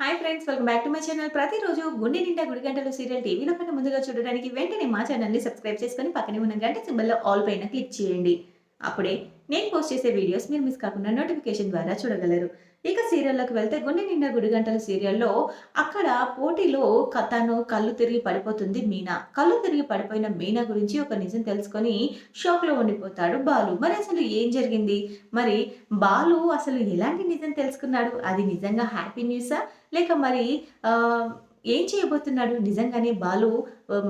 Hi friends welcome back to my channel ప్రతిరోజు గుండె నిండా గుడి గంటలు సీరియల్ టీవీలో కన్నా ముందుగా చూడడానికి వెంటనే మా ఛానల్ని సబ్స్క్రైబ్ చేసుకొని పక్కనే ఉన్న గంట సింబల్లో ఆల్ పైన క్లిక్ చేయండి. అప్పుడే నేను పోస్ట్ చేసే వీడియోస్ మీరు మిస్ కాకుండా నోటిఫికేషన్ ద్వారా చూడగలరు. ఇక సీరియల్లోకి వెళ్తే గుండె నిండా గుడి గంటల సీరియల్లో అక్కడ పోటీలో కథను తను కళ్ళు తిరిగి పడిపోతుంది మీనా. కళ్ళు తిరిగి పడిపోయిన మీనా గురించి ఒక నిజం తెలుసుకొని షాక్లో ఉండిపోతాడు బాలు. మరి అసలు ఏం జరిగింది? మరి బాలు అసలు ఎలాంటి నిజం తెలుసుకున్నాడు? అది నిజంగా హ్యాపీ న్యూసా? లేక మరి ఏం చేయబోతున్నాడు? నిజంగానే బాలు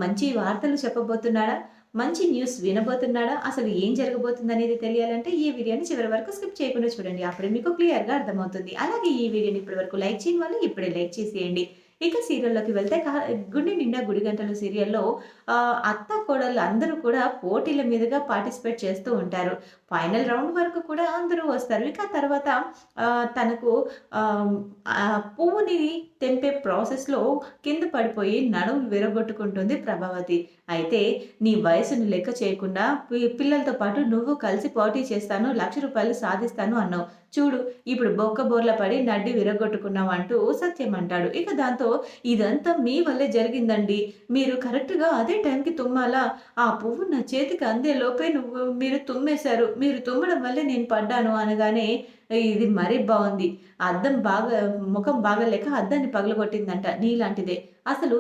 మంచి వార్తలు చెప్పబోతున్నాడా? మంచి న్యూస్ వినబోతున్నాడా? అసలు ఏం జరగబోతుంది అనేది తెలియాలంటే ఈ వీడియోని చివరి వరకు స్కిప్ చేయకుండా చూడండి. అప్పుడే మీకు క్లియర్గా అర్థమవుతుంది. అలాగే ఈ వీడియోని ఇప్పటి వరకు లైక్ చేయని వాళ్ళు ఇప్పుడే లైక్ చేసేయండి. ఇక సీరియల్లోకి వెళ్తే గుండె నిండా గుడి గంటలు సీరియల్లో అత్త కోడళ్ళు అందరూ కూడా పోటీల మీదుగా పార్టిసిపేట్ చేస్తూ ఉంటారు. ఫైనల్ రౌండ్ వరకు కూడా అందరూ వస్తారు. ఇక తర్వాత తనకు ఆ, పువ్వుని తెంపే ప్రాసెస్లో కింద పడిపోయి నడుము విరగొట్టుకుంటుంది ప్రభావతి. అయితే నీ వయసును లెక్క చేయకుండా పి- పిల్లలతో పాటు నువ్వు కలిసి పోటీ చేస్తాను లక్ష రూపాయలు సాధిస్తాను అన్నావు. చూడు ఇప్పుడు బొక్క బోర్ల పడి నడ్డి విరగొట్టుకున్నావు అంటూ సత్యం అంటాడు. ఇక దాంతో ఇదంతా మీ వల్లే జరిగిందండి. మీరు కరెక్ట్గా అదే టైంకి తుమ్మాలా? ఆ పువ్వు నా చేతికి అందే లోపే నువ్వు మీరు తుమ్మేశారు. మీరు తుమ్మడం వల్లే నేను పడ్డాను అనగానే ఇది మరీ బాగుంది. అద్దం బాగా ముఖం బాగలేక అద్దాన్ని పగలగొట్టిందంట. నీలాంటిదే. అసలు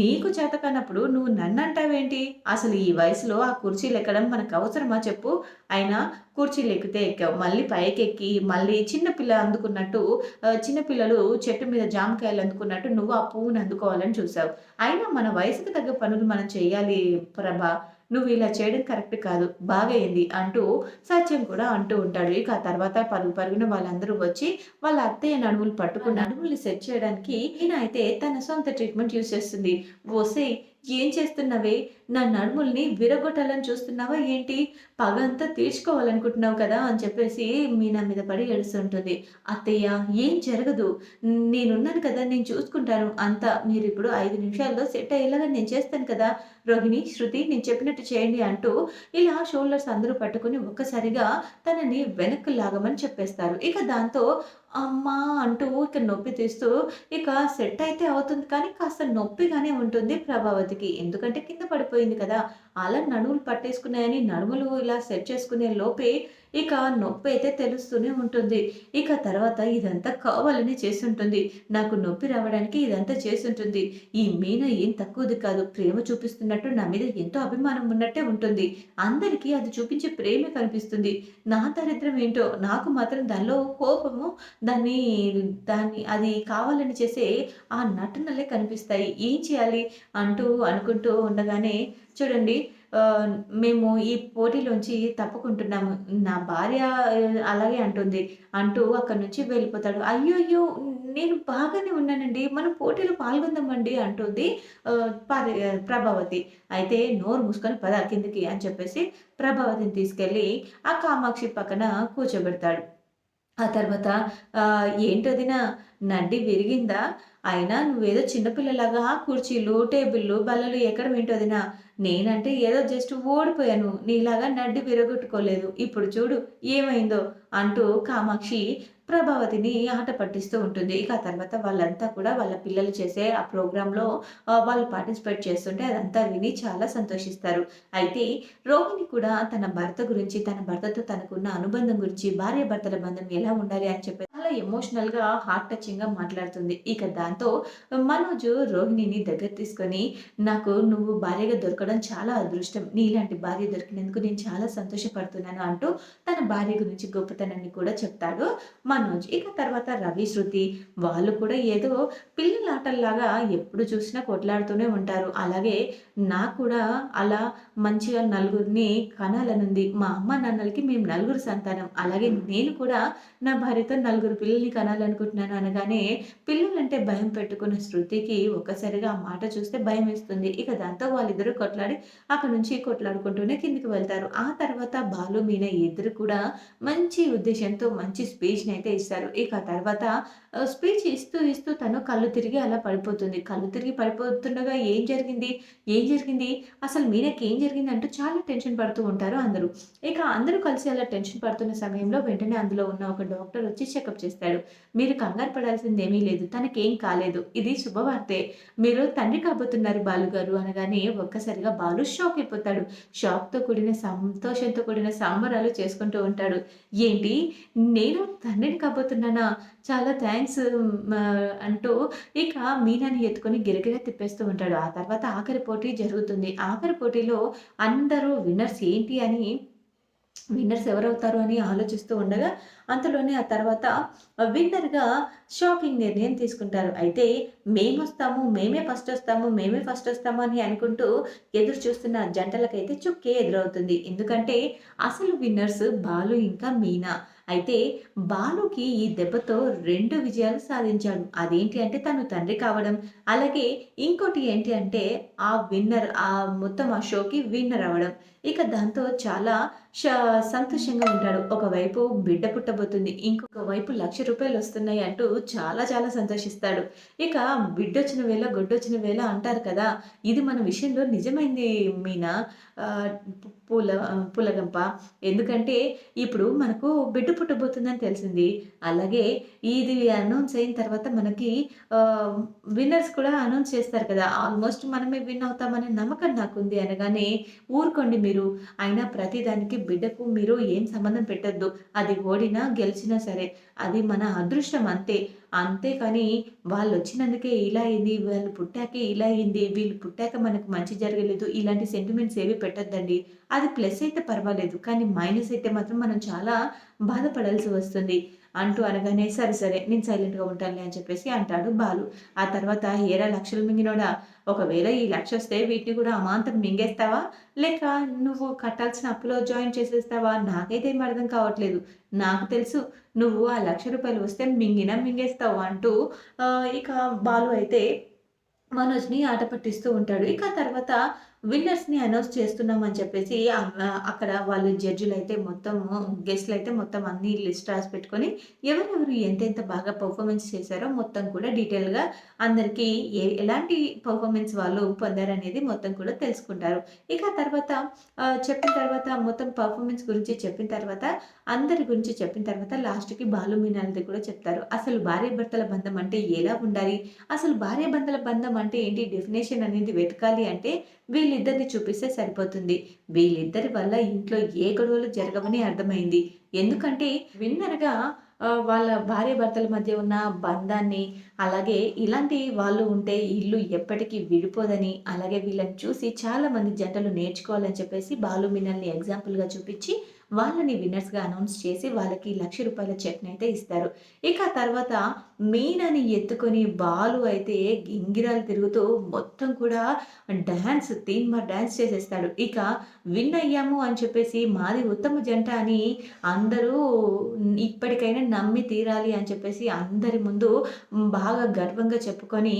నీకు చేతకన్నప్పుడు నువ్వు నన్ను అంటావేంటి అసలు ఈ వయసులో ఆ కుర్చీలు ఎక్కడం మనకు అవసరమా చెప్పు. అయినా కుర్చీలు ఎక్కితే ఎక్కావు. మళ్ళీ పైకెక్కి మళ్ళీ చిన్నపిల్ల అందుకున్నట్టు చిన్నపిల్లలు చెట్టు మీద జామకాయలు అందుకున్నట్టు నువ్వు ఆ పువ్వును అందుకోవాలని చూసావు అయినా మన వయసుకు తగ్గ పనులు మనం చేయాలి ప్రభా. నువ్వు ఇలా చేయడం కరెక్ట్ కాదు బాగయింది అంటూ సత్యం కూడా అంటూ ఉంటాడు. ఇక ఆ తర్వాత పరుగు పరుగున వాళ్ళందరూ వచ్చి వాళ్ళ అత్తయ్య నడుములు పట్టుకున్న నడుములు సెట్ చేయడానికి ఈయన అయితే తన సొంత ట్రీట్మెంట్ యూజ్ చేస్తుంది. ఓసే ఏం చేస్తున్నావే? నా నడుముల్ని విరగొట్టాలని చూస్తున్నావా ఏంటి? పగంతా తీర్చుకోవాలనుకుంటున్నావు కదా అని చెప్పేసి మీనా మీద పడి ఏడుస్తుంటుంది. అత్తయ్య ఏం జరగదు. నేనున్నాను కదా నేను చూసుకుంటాను. అంతా మీరు ఇప్పుడు ఐదు నిమిషాల్లో సెట్ అయ్యేలాగా నేను చేస్తాను కదా. రోహిణి శృతి నేను చెప్పినట్టు చేయండి అంటూ ఇలా షోల్డర్స్ అందరూ పట్టుకుని ఒక్కసారిగా తనని వెనక్కి లాగమని చెప్పేస్తారు. ఇక దాంతో అమ్మా అంటూ ఇక నొప్పి తీస్తూ ఇక సెట్ అయితే అవుతుంది కానీ కాస్త నొప్పిగానే ఉంటుంది ప్రభావతికి. ఎందుకంటే కింద పడిపోయింది కదా. అలా నడుములు పట్టేసుకున్నాయని నడుములు ఇలా సెట్ చేసుకునే లోపే ఇక నొప్పి అయితే తెలుస్తూనే ఉంటుంది. ఇక తర్వాత ఇదంతా కావాలని చేస్తుంటుంది. నాకు నొప్పి రావడానికి ఇదంతా చేసుంటుంది ఈ మీన ఏం తక్కువది కాదు. ప్రేమ చూపిస్తున్నట్టు నా మీద ఎంతో అభిమానం ఉన్నట్టే ఉంటుంది. అందరికీ అది చూపించే ప్రేమే కనిపిస్తుంది. నా దరిద్రం ఏంటో నాకు మాత్రం దానిలో కోపము దాన్ని దాన్ని అది కావాలని చేసే ఆ నటనలే కనిపిస్తాయి. ఏం చేయాలి? అంటూ అనుకుంటూ ఉండగానే చూడండి మేము ఈ పోటీలోంచి తప్పుకుంటున్నాము. నా భార్య అలాగే అంటుంది. అంటూ అక్కడి నుంచి వెళ్ళిపోతాడు. అయ్యో అయ్యో నేను బాగానే ఉన్నానండి. మనం పోటీలో పాల్గొందామండి అంటుంది పారి- ప్రభావతి. అయితే నోరు మూసుకొని పద కిందికి అని చెప్పేసి ప్రభావతిని తీసుకెళ్ళి ఆ కామాక్షి పక్కన కూర్చోబెడతాడు. ఆ తర్వాత ఆ, ఏంటదినా నడ్డి విరిగిందా? అయినా నువ్వేదో చిన్నపిల్లలాగా కుర్చీలు టేబుల్లు బల్లలు ఎక్కడ వింటోదినా నేనంటే ఏదో జస్ట్ ఓడిపోయాను. నీలాగా నడ్డి విరగొట్టుకోలేదు. ఇప్పుడు చూడు ఏమైందో అంటూ కామాక్షి ప్రభావతిని ఆట పట్టిస్తూ ఉంటుంది. ఇక తర్వాత వాళ్ళంతా కూడా వాళ్ళ పిల్లలు చేసే ఆ ప్రోగ్రాంలో వాళ్ళు పార్టిసిపేట్ చేస్తుంటే అదంతా విని చాలా సంతోషిస్తారు. అయితే రోహిణి కూడా తన భర్త గురించి తన భర్తతో తనకున్న అనుబంధం గురించి భార్య భర్తల బంధం ఎలా ఉండాలి అని చెప్పి చాలా ఎమోషనల్గా హార్ట్ టచింగ్గా మాట్లాడుతుంది. ఇక దాంతో మనోజ్ రోహిణిని దగ్గర తీసుకొని నాకు నువ్వు భార్యగా దొరకడం చాలా అదృష్టం. నీలాంటి భార్య దొరికినందుకు నేను చాలా సంతోషపడుతున్నాను అంటూ తన భార్య గురించి గొప్పతనాన్ని కూడా చెప్తాడు మనోజ్ ఇక తర్వాత రవి శృతి వాళ్ళు కూడా ఏదో పిల్లల ఆటల్లాగా ఎప్పుడు చూసినా కొట్లాడుతూనే ఉంటారు. అలాగే నాకు కూడా అలా మంచిగా నలుగురిని కనాలనుంది. మా అమ్మ నాన్నలకి మేము నలుగురు సంతానం. అలాగే నేను కూడా నా భార్యతో నలుగురు పిల్లల్ని కనాలనుకుంటున్నాను అనగానే పిల్లలంటే భయం పెట్టుకున్న శృతికి ఒక్కసారిగా ఆ మాట చూస్తే భయం వేస్తుంది. ఇక దాంతో వాళ్ళిద్దరూ కొట్లాడి అక్కడ నుంచి కొట్లాడుకుంటూనే కిందికి వెళ్తారు. ఆ తర్వాత బాలు మీన ఇద్దరు కూడా మంచి ఉద్దేశంతో మంచి స్పీచ్ని అయితే ఇస్తారు. ఇక తర్వాత స్పీచ్ ఇస్తూ ఇస్తూ తను కళ్ళు తిరిగి అలా పడిపోతుంది. కళ్ళు తిరిగి పడిపోతుండగా ఏం జరిగింది? ఏం జరిగింది? అసలు మీనకి ఏం జరిగింది అంటూ చాలా టెన్షన్ పడుతూ ఉంటారు అందరూ. ఇక అందరూ కలిసి అలా టెన్షన్ పడుతున్న సమయంలో వెంటనే అందులో ఉన్న ఒక డాక్టర్ వచ్చి చెకప్ చేస్తాడు. మీరు కంగారు పడాల్సింది ఏమీ లేదు. తనకేం కాలేదు. ఇది శుభవార్తే. మీరు తండ్రి కాబోతున్నారు బాలు గారు అనగానే ఒక్కసారిగా బాలు షాక్ అయిపోతాడు. షాక్తో కూడిన సంతోషంతో కూడిన సంబరాలు చేసుకుంటూ ఉంటాడు. ఏంటి? నేను తండ్రిని కాబోతున్నానా? చాలా థ్యాంక్స్ అంటూ ఇక మీనాని ఎత్తుకొని గిరగిర తిప్పేస్తూ ఉంటాడు. ఆ తర్వాత ఆఖరి పోటీ జరుగుతుంది. ఆఖరి పోటీలో అందరూ విన్నర్స్ ఏంటి అని విన్నర్స్ ఎవరవుతారు అని ఆలోచిస్తూ ఉండగా అంతలోనే ఆ తర్వాత విన్నర్గా షాకింగ్ నిర్ణయం తీసుకుంటారు. అయితే మేము వస్తాము మేమే ఫస్ట్ వస్తాము మేమే ఫస్ట్ వస్తాము అని అనుకుంటూ ఎదురు చూస్తున్న జంటలకైతే చుక్కే ఎదురవుతుంది. ఎందుకంటే అసలు విన్నర్స్ బాలు ఇంకా మీనా. అయితే బాలుకి ఈ దెబ్బతో రెండు విజయాలు సాధించాడు. అదేంటి అంటే తను తండ్రి కావడం. అలాగే ఇంకోటి ఏంటి అంటే ఆ విన్నర్ ఆ మొత్తం ఆ షోకి విన్నర్ అవ్వడం. ఇక దాంతో చాలా సంతోషంగా ఉంటాడు. ఒకవైపు బిడ్డ పుట్టబోతుంది ఇంకొక వైపు లక్ష రూపాయలు వస్తున్నాయి అంటూ చాలా చాలా సంతోషిస్తాడు. ఇక బిడ్డొచ్చిన వేళ గొడ్డొచ్చిన వేళ అంటారు కదా ఇది మన విషయంలో నిజమైంది మీనా? పూల పూలగంప. ఎందుకంటే ఇప్పుడు మనకు బిడ్డ పుట్టబోతుందని తెలిసింది. అలాగే ఇది అనౌన్స్ అయిన తర్వాత మనకి విన్నర్స్ కూడా అనౌన్స్ చేస్తారు కదా ఆల్మోస్ట్ మనమే విన్ అవుతామనే నమ్మకం నాకుంది అనగానే ఊరుకోండి మీరు. అయినా ప్రతిదానికి బిడ్డకు మీరు ఏం సంబంధం పెట్టద్దు. అది ఓడినా గెలిచినా సరే. అది మన అదృష్టం అంతే. అంతేకాని వాళ్ళు వచ్చినందుకే ఇలా అయింది వాళ్ళు పుట్టాకే ఇలా అయింది వీళ్ళు పుట్టాక మనకు మంచి జరగలేదు. ఇలాంటి సెంటిమెంట్స్ ఏవి పెట్టద్దండి. అది ప్లస్ అయితే పర్వాలేదు. కానీ మైనస్ అయితే మాత్రం మనం చాలా బాధపడాల్సి వస్తుంది. అంటూ అనగానే సరే సరే నేను సైలెంట్గా ఉంటానులే అని చెప్పేసి అంటాడు బాలు. ఆ తర్వాత ఏరా లక్షలు మింగినోడా? ఒకవేళ ఈ లక్ష వస్తే వీటిని కూడా అమాంతం మింగేస్తావా? లేక నువ్వు కట్టాల్సిన అప్పులో జాయిన్ చేసేస్తావా? నాకైతే ఏం అర్థం కావట్లేదు. నాకు తెలుసు నువ్వు ఆ లక్ష రూపాయలు వస్తే మింగినా మింగేస్తావు అంటూ ఇక బాలు అయితే మనోజ్ని ఆట పట్టిస్తూ ఉంటాడు. ఇక తర్వాత విన్నర్స్ని అనౌన్స్ చేస్తున్నామని చెప్పేసి అక్కడ వాళ్ళు జడ్జిలు అయితే మొత్తం గెస్ట్లు అయితే మొత్తం అన్ని లిస్ట్ రాసి పెట్టుకొని ఎవరెవరు ఎంతెంత బాగా పర్ఫార్మెన్స్ చేశారో మొత్తం కూడా డీటెయిల్గా అందరికీ ఏ ఎలాంటి పర్ఫార్మెన్స్ వాళ్ళు పొందారనేది మొత్తం కూడా తెలుసుకుంటారు. ఇక తర్వాత చెప్పిన తర్వాత మొత్తం పర్ఫార్మెన్స్ గురించి చెప్పిన తర్వాత అందరి గురించి చెప్పిన తర్వాత లాస్ట్కి బాలు మీనాలది కూడా చెప్తారు. అసలు భార్య భర్తల బంధం అంటే ఎలా ఉండాలి? అసలు భార్య భర్తల బంధం అంటే ఏంటి? డెఫినేషన్ అనేది వెతకాలి అంటే వీళ్ళు వీళ్ళిద్దరిని చూపిస్తే సరిపోతుంది. వీళ్ళిద్దరి వల్ల ఇంట్లో ఏ గొడవలు జరగవని అర్థమైంది. ఎందుకంటే విన్నర్గా వాళ్ళ భార్య భర్తల మధ్య ఉన్న బంధాన్ని అలాగే ఇలాంటి వాళ్ళు ఉంటే ఇల్లు ఎప్పటికీ విడిపోదని అలాగే వీళ్ళని చూసి చాలామంది జంటలు నేర్చుకోవాలని చెప్పేసి బాలు మినల్ని ఎగ్జాంపుల్గా చూపించి వాళ్ళని విన్నర్స్గా అనౌన్స్ చేసి వాళ్ళకి లక్ష రూపాయల చెక్ని అయితే ఇస్తారు. ఇక తర్వాత మీనని ఎత్తుకొని బాలు అయితే గింగిరాలు తిరుగుతూ మొత్తం కూడా డ్యాన్స్ తీన్ మా డ్యాన్స్ చేసేస్తాడు. ఇక విన్ అయ్యాము అని చెప్పేసి మాది ఉత్తమ జంట అని అందరూ ఇప్పటికైనా నమ్మి తీరాలి అని చెప్పేసి అందరి ముందు బాగా గర్వంగా చెప్పుకొని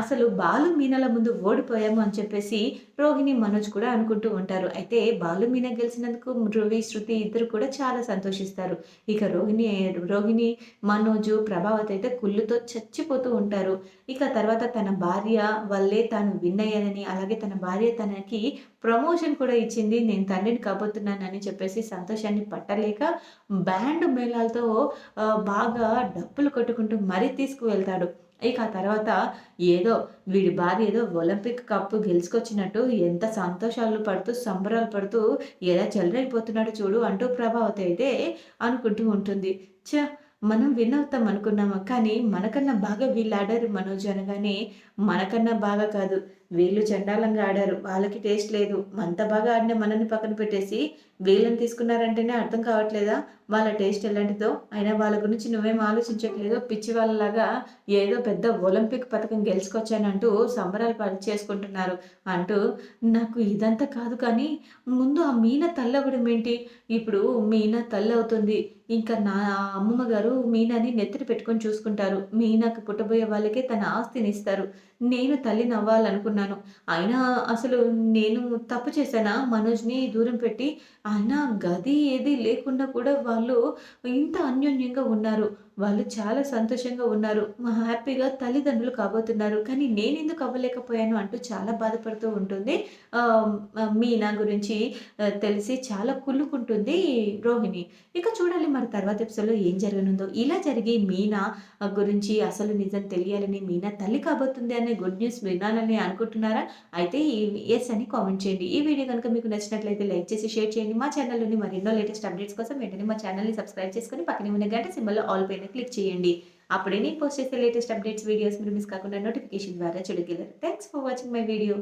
అసలు బాలు మీనల ముందు ఓడిపోయాము అని చెప్పేసి రోహిణి మనోజ్ కూడా అనుకుంటూ ఉంటారు. అయితే బాలు మీన గెలిచినందుకు రవి శృతి ఇద్దరు కూడా చాలా సంతోషిస్తారు. ఇక రోహిణి రోహిణి మనోజు ప్రభావత్ అయితే కుళ్ళుతో చచ్చిపోతూ ఉంటారు. ఇక తర్వాత తన భార్య వల్లే తాను విన్ అయ్యానని అలాగే తన భార్య తనకి ప్రమోషన్ కూడా ఇచ్చింది. నేను తండ్రిని కాబోతున్నానని చెప్పేసి సంతోషాన్ని పట్టలేక బ్యాండ్ మేళాలతో బాగా డప్పులు కొట్టుకుంటూ మరీ తీసుకువెళ్తాడు. ఇక ఆ తర్వాత ఏదో వీడి భార్య ఏదో ఒలింపిక్ కప్పు గెలుచుకొచ్చినట్టు ఎంత సంతోషాలు పడుతూ సంబరాలు పడుతూ ఎలా చెలరైపోతున్నాడు చూడు అంటూ ప్రభావతి అయితే అనుకుంటూ ఉంటుంది. చ మనం విన్ అవుతాం అనుకున్నాము కానీ మనకన్నా బాగా వీళ్ళు ఆడారు మనోజ్ అనగానే మనకన్నా బాగా కాదు. వీళ్ళు చండాలంగా ఆడారు వాళ్ళకి టేస్ట్ లేదు. అంత బాగా ఆడిన మనల్ని పక్కన పెట్టేసి వీళ్ళని తీసుకున్నారంటేనే అర్థం కావట్లేదా? వాళ్ళ టేస్ట్ ఎలాంటిదో? అయినా వాళ్ళ గురించి నువ్వేం ఆలోచించట్లేదు? పిచ్చి వాళ్ళలాగా ఏదో పెద్ద ఒలింపిక్ పథకం గెలుచుకొచ్చానంటూ సంబరాలు పని చేసుకుంటున్నారు అంటూ నాకు ఇదంతా కాదు కానీ ముందు ఆ మీన తల్లవడం ఏంటి? ఇప్పుడు మీన తల్లి అవుతుంది. ఇంకా నా అమ్మమ్మ గారు మీనాని నెత్తిన పెట్టుకొని చూసుకుంటారు. మీనాకి పుట్టబోయే వాళ్ళకే తన ఆస్తిని ఇస్తారు నేను తల్లి నవ్వాలనుకున్నాను అయినా అసలు నేను తప్పు చేశానా మనోజ్‌ని దూరం పెట్టి? అయినా గది ఏది లేకుండా కూడా వాళ్ళు ఇంత అన్యోన్యంగా ఉన్నారు. వాళ్ళు చాలా సంతోషంగా ఉన్నారు. హ్యాపీగా తల్లిదండ్రులు కాబోతున్నారు. కానీ నేనెందుకు అవ్వలేకపోయాను అంటూ చాలా బాధపడుతూ ఉంటుంది. మీనా గురించి తెలిసి చాలా కుళ్ళుకుంటుంది రోహిణి. ఇక చూడాలి మరి తర్వాత ఎపిసోడ్‌లో ఏం జరగనుందో. ఇలా జరిగి మీనా గురించి అసలు నిజం తెలియాలని, మీనా తల్లి కాబోతుంది అనే గుడ్ న్యూస్ వినాలని అనుకుంటున్నారా? అయితే ఎస్ అని కామెంట్ చేయండి. ఈ వీడియో కనుక మీకు నచ్చినట్లయితే లైక్ చేసి షేర్ చేయండి. మా ఛానల్‌లోని మరెన్నో లేటెస్ట్ అప్డేట్స్ కోసం వెంటనే మా ఛానల్‌ని సబ్స్క్రైబ్ చేసుకొని పక్కనే ఉన్న గంట సింబల్‌లో ఆల్ పైన క్లిక్ చేయండి. అప్పుడే నేను పోస్ట్ చేసే లేటెస్ట్ అప్డేట్స్ వీడియోస్ మీరు మిస్ కాకుండా నోటిఫికేషన్ ద్వారా చూడగలరు. Thanks for watching my video.